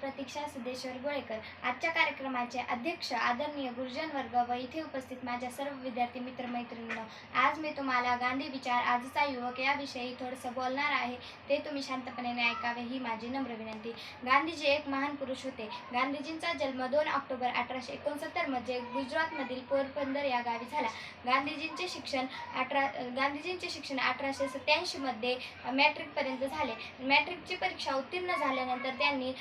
प्रतीक्षा सिद्धेश्वर गोळेकर. आजच्या कार्यक्रमाचे अध्यक्ष आदरणीय गुरुजन वर्ग व इथे उपस्थित माझ्या सर्व विद्यार्थी मित्रमैत्रिणींना आज मी तुम्हाला गांधी विचार आजचा युवक याविषयी थोडंसं बोलणार आहे. ते तुम्ही शांतपणे ऐकावे ही माझी नम्र विनंती. गांधीजी एक महान पुरुष होते. गांधीजींचा जन्म दोन ऑक्टोबर अठराशे एकोणसत्तरमध्ये गुजरातमधील पोरबंदर या गावी झाला. गांधीजींचे शिक्षण अठरा गांधीजींचे शिक्षण अठराशे सत्याऐंशीमध्ये मॅट्रिकपर्यंत झाले. मॅट्रिकची परीक्षा उत्तीर्ण झाल्यानंतर त्यांनी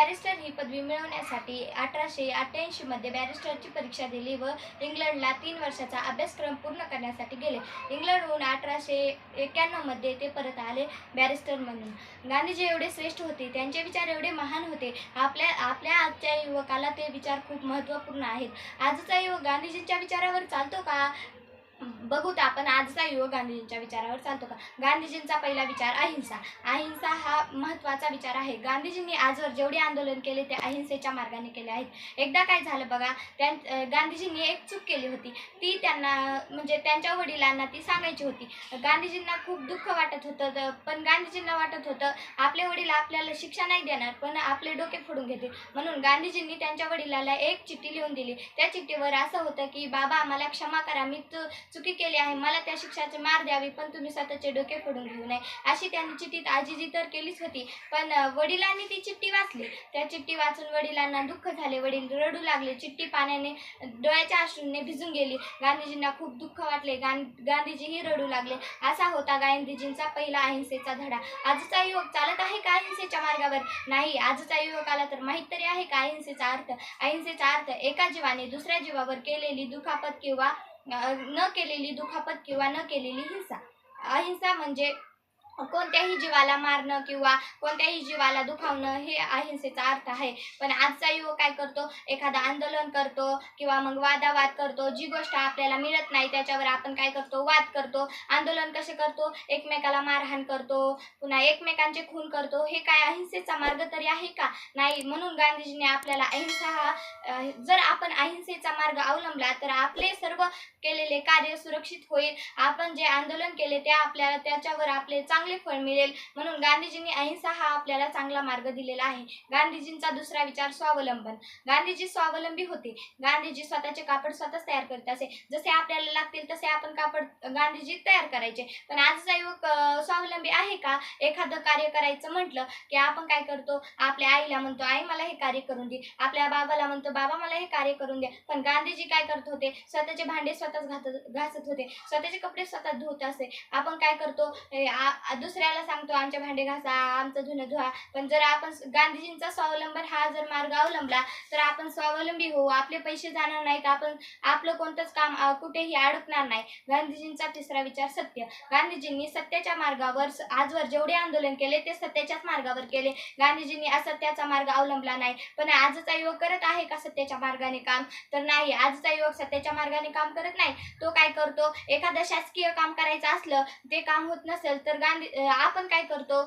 बॅरिस्टर ही पदवी मिळवण्यासाठी अठराशे अठ्ठ्याऐंशीमध्ये बॅरिस्टरची परीक्षा दिली व इंग्लंडला तीन वर्षाचा अभ्यासक्रम पूर्ण करण्यासाठी गेले. इंग्लंडहून अठराशे एक्क्याण्णवमध्ये ते परत आले बॅरिस्टर म्हणून. गांधीजी एवढे श्रेष्ठ होते त्यांचे विचार एवढे महान होते. आपल्या आपल्या आजच्या युवकाला ते विचार खूप महत्त्वपूर्ण आहेत. आजचा युवक गांधीजींच्या विचारावर चालतो का? बघूत आपण आजचा युवक गांधीजींच्या विचारावर चालतो का? गांधीजींचा पहिला विचार अहिंसा. अहिंसा हा महत्त्वाचा विचार आहे. गांधीजींनी आजवर जेवढे आंदोलन केले ते अहिंसेच्या मार्गाने केले आहेत. एकदा काय झालं बघा त्या गांधीजींनी एक चूक केली होती. ती त्यांना म्हणजे त्यांच्या वडिलांना ती सांगायची होती. गांधीजींना खूप दुःख वाटत होतं पण गांधीजींना वाटत होतं आपले वडील आपल्याला शिक्षा नाही देणार पण आपले डोके फोडून घेतील. म्हणून गांधीजींनी त्यांच्या वडिलाला एक चिठ्ठी लिहून दिली. त्या चिठ्ठीवर असं होतं की बाबा मला क्षमा करा मी चुकी केली आहे. मला त्या शिक्षाची मार द्यावी पण तुम्ही स्वतःचे डोके फोडून घेऊ नये. अशी त्यांनी चिठ्ठीत आजीजी तर केलीच होती पण वडिलांनी ती चिठ्ठी वाचली. त्या चिठ्ठी वाचून वडिलांना दुःख झाले. वडील रडू लागले. चिठ्ठी पाण्याने डोळ्याच्या अश्रूंनी भिजून गेली. गांधीजींना खूप दुःख वाटले. गां गांधीजीही रडू लागले. असा होता गांधीजींचा पहिला अहिंसेचा धडा. आजचा युवक चालत आहे का अहिंसेच्या मार्गावर? नाही आजचा युवक आला तर माहीत तरी आहे का अहिंसेचा अर्थ? अहिंसेचा अर्थ एका जीवाने दुसऱ्या जीवावर केलेली दुखापत किंवा न केलेली दुखापत किंवा न केलेली हिंसा. अहिंसा म्हणजे कोणत्याही जीवाला मारणं किंवा कोणत्याही जीवाला दुखावणं हे अहिंसेचा अर्थ आहे. पण आजचा युवक काय करतो? एखादा आंदोलन करतो किंवा मग वादावाद करतो. जी गोष्ट आपल्याला मिळत नाही त्याच्यावर आपण काय करतो? वाद करतो. आंदोलन कसे करतो? एकमेकाला मारहाण करतो. पुन्हा एकमेकांचे खून करतो. हे काय अहिंसेचा मार्ग तरी आहे का? नाही म्हणून गांधीजींनी आपल्याला अहिंसा हा जर आपण अहिंसेचा मार्ग अवलंबला तर आपले सर्व केलेले कार्य सुरक्षित होईल. आपण जे आंदोलन केले ते आपल्याला त्याच्यावर आपले चांगले फळ मिळेल. म्हणून गांधीजींनी अहिंसा हा आपल्याला चांगला मार्ग दिलेला आहे. गांधीजींचा दुसरा विचार स्वावलंबन. गांधीजी स्वावलंबी होते. गांधीजी स्वतःचे कापड स्वतःच तयार करत असे. जसे आपल्याला लागतील तसे आपण कापड गांधीजी तयार करायचे. पण आजचा युवक स्वावलंबी आहे का? एखादं कार्य करायचं म्हटलं की आपण काय करतो? आपल्या आईला म्हणतो आई मला हे कार्य करून दे. आपल्या बाबाला म्हणतो बाबा मला हे कार्य करून द्या. पण गांधीजी काय करत होते? स्वतःचे भांडे स्वतःच घातत घासत होते. स्वतःचे कपडे स्वतः धुत असे. आपण काय करतो? दुसऱ्याला सांगतो आमचे भांडे घासा आमचं धुणं धुवा. पण जर आपण गांधीजींचा स्वावलंबन हा जर मार्ग अवलंबला तर आपण स्वावलंबी होऊ. आपले पैसे जाणार नाहीत. आपण आपलं कोणतंच काम कुठेही अडकणार नाही. गांधीजींचा तिसरा विचार सत्य. गांधीजींनी सत्याच्या मार्गावर आजवर जेवढे आंदोलन केले ते सत्याच्याच मार्गावर केले. गांधीजींनी असत्याचा मार्ग अवलंबला नाही. पण आजचा युवक करत आहे का सत्याच्या मार्गाने काम? तर नाही. आजचा युवक सत्याच्या मार्गाने काम करत नाही. तो काय करतो? एखादं शासकीय काम करायचं असलं ते काम होत नसेल तर गांधी आपण काय करतो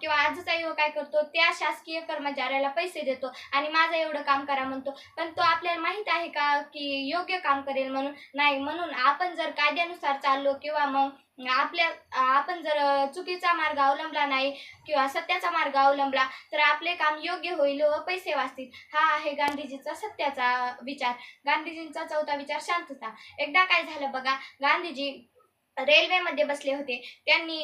किंवा आजचा युवक काय करतो त्या शासकीय कर्मचाऱ्याला पैसे देतो आणि माझं एवढं काम करा म्हणतो. पण तो आपल्याला माहीत आहे का की योग्य काम करेल म्हणून? नाही. म्हणून आपण जर कायद्यानुसार चाललो किंवा मग आपल्या आपण जर चुकीचा मार्ग अवलंबला नाही किंवा सत्याचा मार्ग अवलंबला तर आपले काम योग्य होईल व पैसे वाचतील. हा आहे गांधीजीचा सत्याचा विचार. गांधीजींचा चौथा विचार शांतता. एकदा काय झालं बघा गांधीजी रेल्वेमध्ये बसले होते. त्यांनी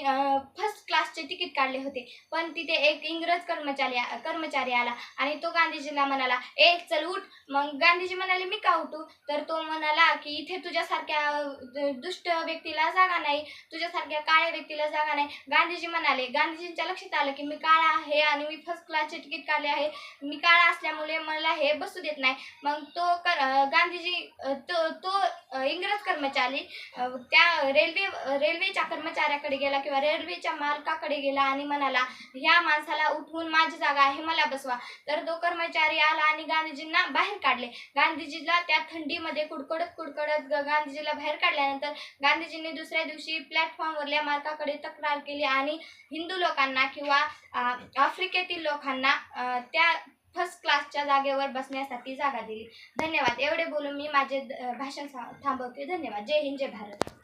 फर्स्ट क्लासचे तिकीट काढले होते. पण तिथे एक इंग्रज कर्मचारी कर्मचारी आला आणि तो गांधीजींना म्हणाला ए चल उठ. मग गांधीजी म्हणाले मी का उठू? तर तो म्हणाला की इथे तुझ्यासारख्या दुष्ट व्यक्तीला जागा नाही. तुझ्यासारख्या काळ्या व्यक्तीला जागा नाही. गांधीजी म्हणाले गांधीजींच्या लक्षात आलं की मी काळा आहे आणि मी फर्स्ट क्लासचे तिकीट काढले आहे. मी काळा असल्यामुळे मला हे बसू देत नाही. मग तो कर गांधीजी तो तो इंग्रज कर्मचारी त्या रेल्वे रेल्वेच्या कर्मचाऱ्याकडे गेला किंवा रेल्वेच्या मालकाकडे गेला आणि म्हणाला ह्या माणसाला उठवून माझी जागा आहे मला बसवा. तर तो कर्मचारी आला आणि गांधीजींना बाहेर काढले. गांधीजीला त्या थंडीमध्ये कुडकडत कुडकडत गांधीजीला बाहेर काढल्यानंतर गांधीजींनी दुसऱ्या दिवशी प्लॅटफॉर्मवरल्या मालकाकडे तक्रार केली आणि हिंदू लोकांना किंवा आफ्रिकेतील लोकांना त्या फर्स्ट क्लासच्या जागेवर बसण्यासाठी जागा दिली. धन्यवाद. एवढे बोलून मी माझे द- भाषण थांबवते. धन्यवाद. जय हिंद जय भारत.